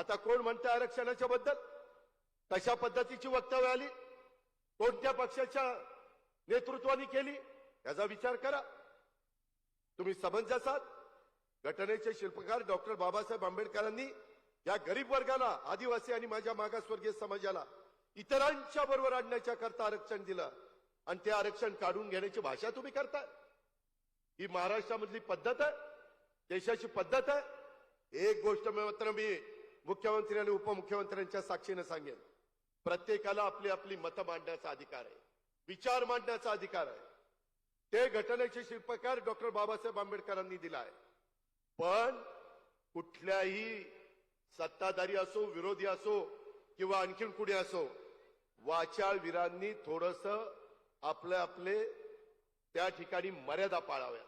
आता कोण म्हणतं आरक्षणाच्या बद्दल? कशा पद्धतीची वक्तव्य आली? कोणत्या पक्षाच्या नेतृत्वाने केली? याचा विचार करा. तुम्ही समज असाल घटनेचे शिल्पकार डॉक्टर बाबासाहेब आंबेडकरांनी या गरीब वर्गाला आदिवासी आणि माझ्या मागासवर्गीय समाजाला इतरांच्या बरोबर आणण्याच्या करता आरक्षण दिलं. आणि ते आरक्षण काढून घेण्याची भाषा तुम्ही करताय. ही महाराष्ट्रामधली पद्धत आहे. देशाची पद्धत आहे. एक गोष्ट मात्र मी मुख्यमंत्री आणि उपमुख्यमंत्र्यांच्या साक्षीने सांगेन प्रत्येकाला आपली आपली मतं मांडण्याचा अधिकार आहे विचार मांडण्याचा अधिकार आहे. ते घटनेचे शिल्पकार डॉक्टर बाबासाहेब आंबेडकरांनी दिला आहे. पण कुठल्याही सत्ताधारी असो विरोधी असो किंवा आणखीन कुणी असो वाचाळवीरांनी थोडस आपले आपले त्या ठिकाणी मर्यादा पाळाव्या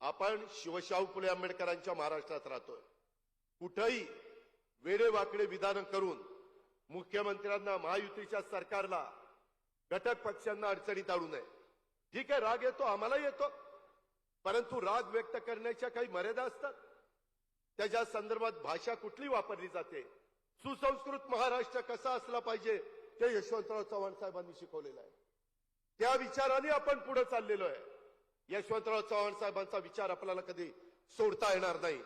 आपण शिवशाहू फुले आंबेडकरांच्या महाराष्ट्रात राहतोय. कुठंही वेडेवाकडे विधानं करून मुख्यमंत्र्यांना महायुतीच्या सरकारला घटक पक्षांना अडचणीत आणू नये. ठीक आहे राग येतो आम्हाला येतो. परंतु राग व्यक्त करण्याच्या काही मर्यादा असतात. त्याच्या संदर्भात भाषा कुठली वापरली जाते? सुसंस्कृत महाराष्ट्र कसा असला पाहिजे? ते यशवंतराव चव्हाण साहेबांनी शिकवलेलं आहे. त्या विचाराने आपण पुढे चाललेलो आहे. यशवंतराव चव्हाण साहेबांचा विचार आपल्याला कधी सोडता येणार नाही.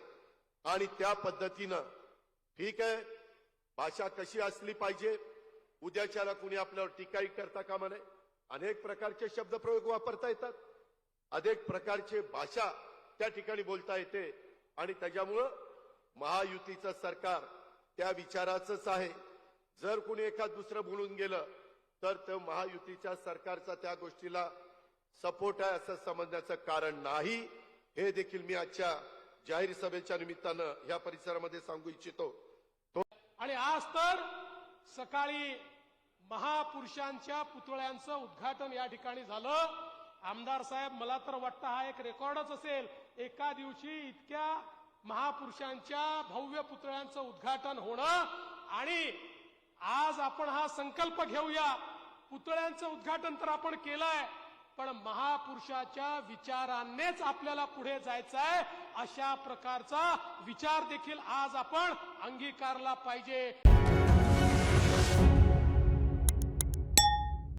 आणि त्या पद्धतीनं ठीक आहे. भाषा कशी असली पाहिजे? उद्याच्याला कुणी आपल्यावर टीकाही करता कामा नये. अनेक प्रकारचे शब्दप्रयोग वापरता येतात. अनेक प्रकारचे भाषा त्या ठिकाणी बोलता येते. आणि त्याच्यामुळं महायुतीचं सरकार त्या विचाराचंच आहे. जर कुणी एखाद दुसरं बोलून गेलं तर ते महायुतीच्या सरकारचा त्या गोष्टीला सपोर्ट आहे असं समजण्याचं कारण नाही. हे देखील मी आजच्या जाहीर सभेच्या निमित्तानं या परिसरामध्ये सांगू इच्छितो. आणि आज तर सकाळी महापुरुषांच्या पुतळ्यांचं उद्घाटन या ठिकाणी झालं. आमदार साहेब मला तर वाटतं हा एक रेकॉर्डच असेल. एका दिवशी इतक्या महापुरुषांच्या भव्य पुतळ्यांचं उद्घाटन होणं आणि आज आपण हा संकल्प घेऊया. पुतळ्यांचं उद्घाटन तर आपण केलंय. पण महापुरुषाच्या विचारानेच आपल्याला पुढे जायचं आहे अशा प्रकारचा विचार देखील आज आपण अंगीकारला पाहिजे.